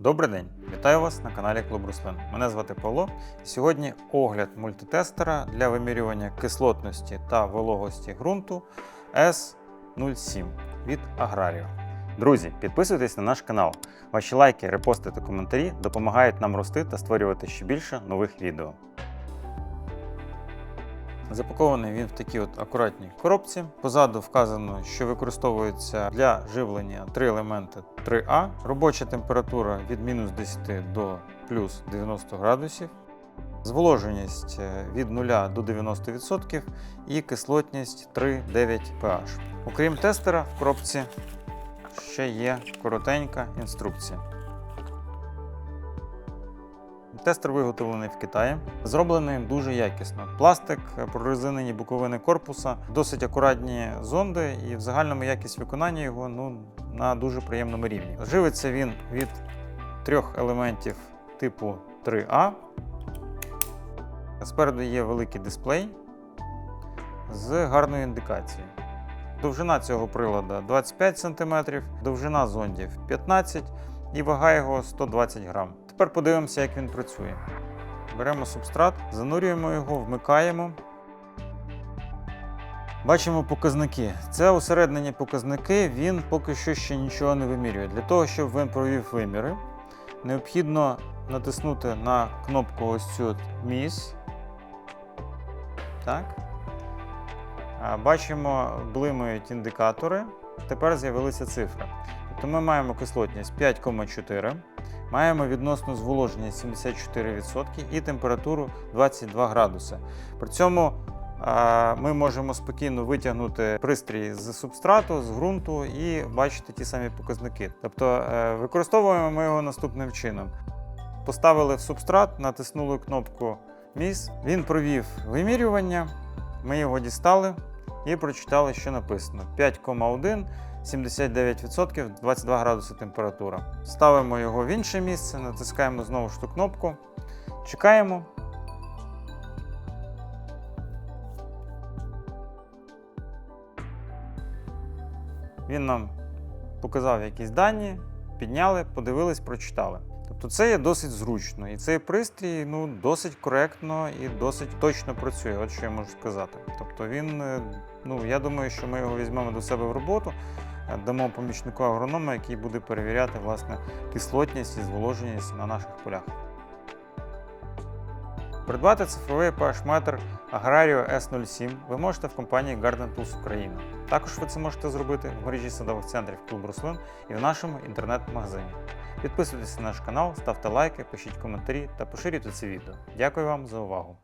Добрий день! Вітаю вас на каналі Клуб Руслин. Мене звати Павло. Сьогодні огляд мультитестера для вимірювання кислотності та вологості ґрунту S07 від Аграріо. Друзі, підписуйтесь на наш канал. Ваші лайки, репости та коментарі допомагають нам рости та створювати ще більше нових відео. Запакований він в такій от акуратній коробці. Позаду вказано, що використовується для живлення три елементи 3А. Робоча температура від мінус 10 до плюс 90 градусів. Зволоженість е, від 0 до 90% і кислотність 3,9 pH. Окрім тестера, в коробці ще є коротенька інструкція. Тестер виготовлений в Китаї, зроблений дуже якісно. Пластик, прорезинені боковини корпуса, досить акуратні зонди, і в загальному якість виконання його ну, на дуже приємному рівні. Живиться він від трьох елементів типу 3А. Спереду є великий дисплей з гарною індикацією. Довжина цього прилада 25 см, довжина зондів 15 см і вага його 120 грам. Тепер подивимося, як він працює. Беремо субстрат, занурюємо його, вмикаємо. Бачимо показники. Це усереднені показники, він поки що ще нічого не вимірює. Для того, щоб він провів виміри, необхідно натиснути на кнопку ось цю міс. Так. Бачимо, блимають індикатори. Тепер з'явилися цифри. Тобто ми маємо кислотність 5,4, маємо відносну зволоженість 74% і температуру 22 градуси. При цьому ми можемо спокійно витягнути пристрій з субстрату, з ґрунту і бачити ті самі показники. Тобто е, використовуємо ми його наступним чином. Поставили в субстрат, натиснули кнопку Міс. Він провів вимірювання, ми його дістали і прочитали, що написано: 5,1. 79%, 22 градуси температура. Ставимо його в інше місце, натискаємо знову ж ту кнопку, чекаємо. Він нам показав якісь дані, підняли, подивились, прочитали. Тобто це є досить зручно. І цей пристрій ну, досить коректно і досить точно працює, от що я можу сказати. Тобто він, е, ну я думаю, що ми його візьмемо до себе в роботу, е, дамо помічнику агронома, який буде перевіряти власне кислотність і зволоженість на наших полях. Придбати цифровий pH-метр Agrario S07 ви можете в компанії Garden Tools Україна. Також ви це можете зробити в мережі садових центрів Клуб Рослин і в нашому інтернет-магазині. Підписуйтесь на наш канал, ставте лайки, пишіть коментарі та поширюйте це відео. Дякую вам за увагу!